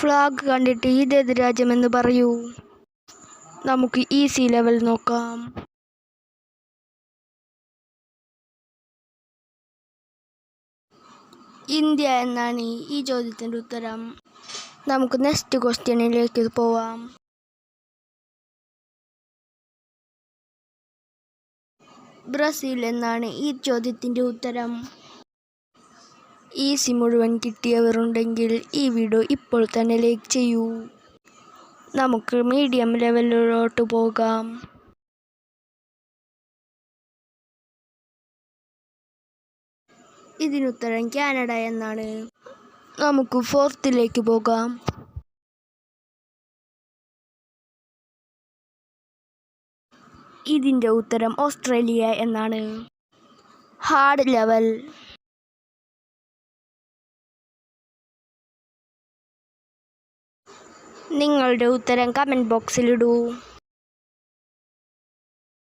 Flag കണ്ടിട്ട് ഇതേത് രാജ്യമെന്ന് പറയൂ. നമുക്ക് ഈസി ലെവൽ നോക്കാം. ഇന്ത്യ എന്നാണ് ഈ ചോദ്യത്തിന്റെ ഉത്തരം. നമുക്ക് നെക്സ്റ്റ് ക്വസ്റ്റ്യനിലേക്ക് പോവാം. ബ്രസീൽ എന്നാണ് ഈ ചോദ്യത്തിന്റെ ഉത്തരം. ഈസി മുഴുവൻ കിട്ടിയവരുണ്ടെങ്കിൽ ഈ വീഡിയോ ഇപ്പോൾ തന്നെ ലൈക്ക് ചെയ്യൂ. നമുക്ക് മീഡിയം ലെവലിലോട്ട് പോകാം. ഇതിനുത്തരം കാനഡ എന്നാണ്. നമുക്ക് ഫോർത്തിലേക്ക് പോകാം. ഇതിന്റെ ഉത്തരം ഓസ്ട്രേലിയ എന്നാണ്. Hard level. നിങ്ങളുടെ ഉത്തരം കമന്റ് ബോക്സിലിടൂ